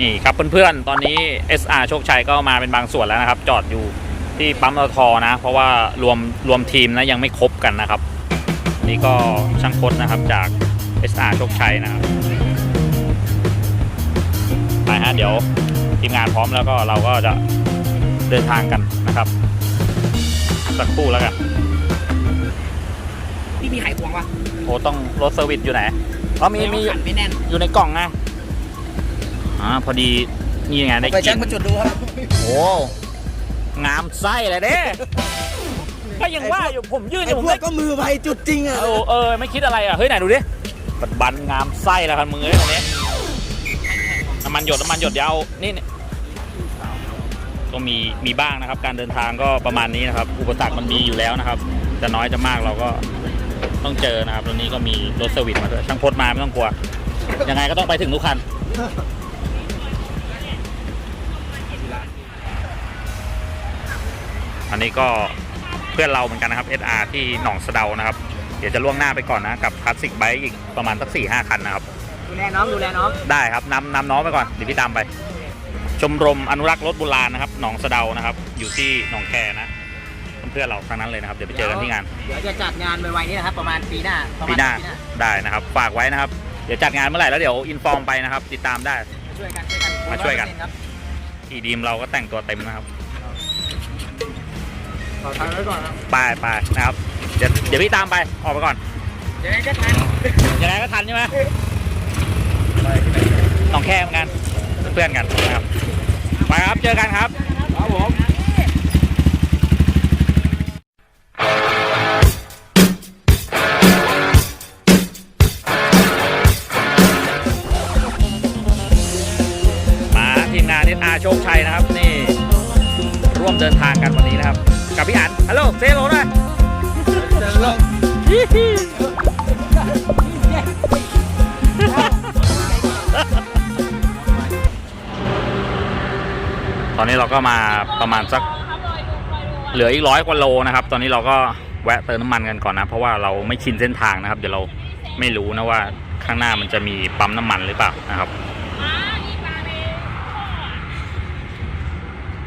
นี่ครับเพื่อนๆ ตอนนี้ SR โชคชัยก็มาเป็นบางส่วนแล้วนะครับ จอดอยู่ที่ปั๊มปตทนะ เพราะว่ารวมรวมทีมนะยังไม่ครบกันนะครับ นี่ก็ช่างพดนะครับจาก SR โชคชัยนะครับไปฮะเดี๋ยวทีมงานพร้อมแล้วก็เราก็จะเดินทางกันนะครับ สักครู่แล้วกันพี่มีไขควงปะโอ้ต้องรถเซอร์วิสอยู่ไหนอ๋อมีมี ขันไม่แน่น อยู่ในกล่องไง อ่าพอดีนี่ไงได้ไปกแจ็ลิคนมาจุดดูครับโอ้งามไส้เลยเด้ก็ยังว่าอยู่ผมยืนอไอ้ยู่ผมพวไม่กก็มือไวจุดจริงอะเออเออไม่คิดอะไรอะเฮ้ยไหนดูดิบันบันงามไส้แล้วคันมือเลยตรงนี้น้ำมันหยดน้ำมันหยดยาวนี่นี่ก็มีมีบ้างนะครับ การเดินทางก็ประมาณนี้นะครับ อุปสรรคมันมีอยู่แล้วนะครับ จะน้อยจะมากเราก็ต้องเจอนะครับตรงนี้ก็มีรถเซอร์วิสมาด้วยช่างพดมาไม่ต้องกลัวยังไงก็ต้องไปถึงทุกคัน อันนี้ก็เพื่อนเราเหมือนกันนะครับ SR ที่หนองสะเดานะครับ เดี๋ยวจะล่วงหน้าไปก่อนนะกับคลาสสิกไบค์อีกประมาณสักสี่ห้าคันนะครับ ดูแลน้องดูแลน้องได้ครับนำนำน้องไปก่อนเดี๋ยวพี่ตามไป ชมรมอนุรักษ์รถโบราณนะครับหนองสะเดานะครับ อยู่ที่หนองแคนะเพื่อนๆเราทั้งนั้นเลยนะครับ เดี๋ยวไปเจอกันที่งาน เดี๋ยวจะจัดงานไวๆนี้นะครับ ประมาณปีหน้าประปีมาณหน้าปีหน้าได้นะครับ ฝากไว้นะครับ เดี๋ยวจัดงานเมื่อไหร่แล้วเดี๋ยวอินฟอร์มไปนะครับ ติดตามได้ช่วยกันช่วยกันมาช่วยกันครับทีดีมเราก็แต่งตัวเต็มนะครับ ขอทางไว้ก่อนครับไปไปนะครับ เดี๋ยวเดี๋ยวพี่ตามไปออกไปก่อนเดี๋ยวจะทันยังไงก็ทันใช่ไหมหนองแคเหมือนกันเพื่อนกันนะครับไปครับเจอกันครับครับผมมาทีมงานนิอาโชคชัยนะครับ นี่ร่วมเดินทางกันวันนี้นะครับ กับพี่อันฮัลโหลเซโลหน่อยตอนนี้เราก็มาประมาณสักเหลืออีกร้อยกว่าโลนะครับ ตอนนี้เราก็แวะเติมน้ำมันกันก่อนนะ เพราะว่าเราไม่ชินเส้นทางนะครับ เดี๋ยวเราไม่รู้นะว่าข้างหน้ามันจะมีปั๊มน้ำมันหรือเปล่านะครับ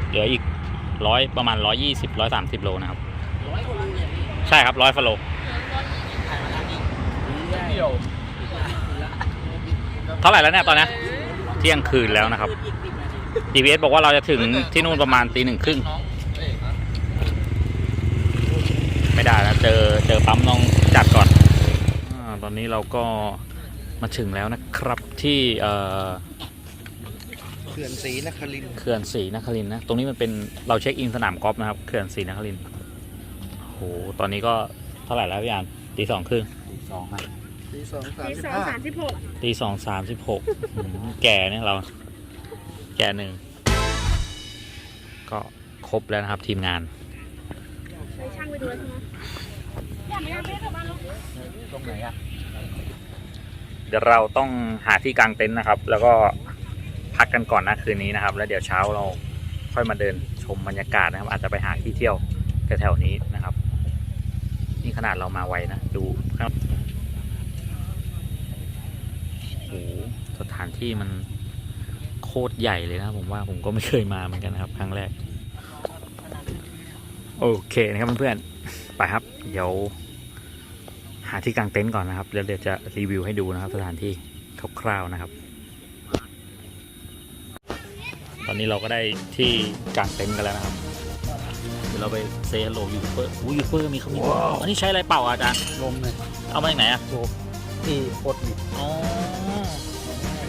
เหลืออีก ร้อยประมาณร้อยยี่สิบร้อยสามสิบโลนะครับร้อยกว่าโลเนี่ยใช่ครับร้อยฟโลถ่ายมาทางนี้เดียวเท่าไหร่แล้วเนี่ยตอนนี้เที่ยงคืนแล้วนะครับ GPS บอกว่าเราจะถึงที่นู่นประมาณตีหนึ่งครึ่งไม่ได้นะเจอเจอปั๊มต้องจัดก่อนอาตอนนี้เราก็มาถึงแล้วนะครับที่เอ่อ เขื่อนศรีนครินทร์เขื่อนศรีนครินทร์นะ ตรงนี้มันเป็นเราเช็คอินสนามกอล์ฟนะครับ เขื่อนศรีนครินทร์โอ้โหตอนนี้ก็เท่าไหร่แล้วพี่อานตีสองครึ่งสองครับปีสองสามปีสิบสองห้าสามสิบหกตีสองสามสิบหกแก่เนี่ยเรา แก่หนึ่ง ก็ครบแล้วนะครับทีมงานไปช่างไปดูแล้วใช่ไหมอยากไม่ได้ไปกลับบ้านแล้วตรงไหนอะเดี๋ยวเราต้องหาที่กางเต็นท์นะครับ แล้วก็ พักกันก่อนนะคืนนี้นะครับ แล้วเดี๋ยวเช้าเราค่อยมาเดินชมบรรยากาศนะครับ อาจจะไปหาที่เที่ยวแถวๆนี้นะครับ นี่ขนาดเรามาไวนะ ดูครับโอ้โหสถานที่มันโคตรใหญ่เลยนะผมว่าผมก็ไม่เคยมาเหมือนกันนะครับ ครั้งแรก โอเคนะครับเพื่อนๆไปครับ เดี๋ยว หาที่กางเต็นท์ก่อนนะครับแล้วเดี๋ยวจะรีวิวให้ดูนะครับ สถานที่คร่าวๆนะครับ ตอนนี้เราก็ได้ที่กางเต็นท์กันแล้วนะครับ เดี๋ยวเราไปเซฮัลโหลยูทูบเบอร์อู้ยูทูบเบอร์มีเขามีอันนี้ใช้อะไรเป่าอะอาจารย์ลมเลยเอามาจากไหนอะที่โคตรดีอ๋อ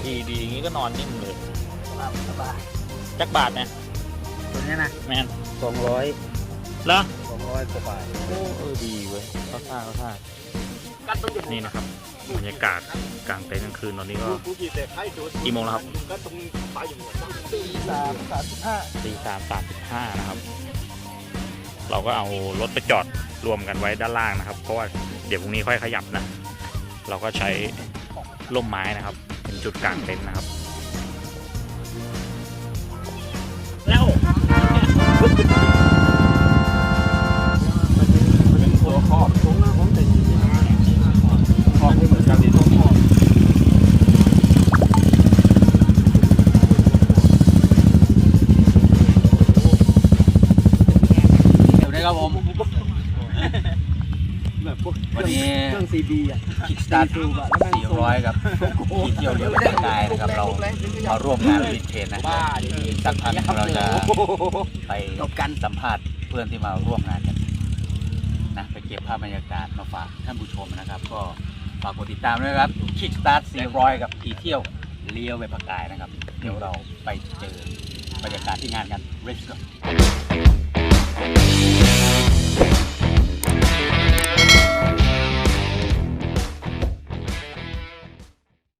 ดีดีอย่างนี้ก็นอนนิ่มเลยสบายจักบาทเนี่ยตัวนี้นะแมนสองร้อยเหรอ สองร้อยกว่าบาทโอ้เออดีเว้ยเข้าท่าเข้าท่า นี่นะครับบรรยากาศกลางเต็นท์กลางคืนตอนนี้ก็กี่โมงแล้วครับสามสามสิบห้าตีสามสามสิบห้านะครับ เราก็เอารถไปจอดรวมกันไว้ด้านล่างนะครับ เพราะว่าเดี๋ยวพรุ่งนี้ค่อยขยับนะ เราก็ใช้ร่มไม้นะครับ เป็นจุดกลางเต็นท์นะครับ แล้ว พวกวันนี้ เครื่องซีบีอะ คิกสตาร์ทสี่ร้อยกับที่เที่ยวเดียวกับกายนะครับ เรามาร่วมงานวินเทจนะครับสักพักเราจะไปตบกันสัมภาษณ์เพื่อนที่มาร่วมงานกันนะไปเก็บภาพบรรยากาศมาฝากท่านผู้ชมนะครับ ก็ฝากกดติดตามด้วยครับคิกสตาร์ท400 กับที่เที่ยวเลี้ยวไปปากกายนะครับ เดี๋ยวเราไปเจอบรรยากาศที่งานกัน Let's go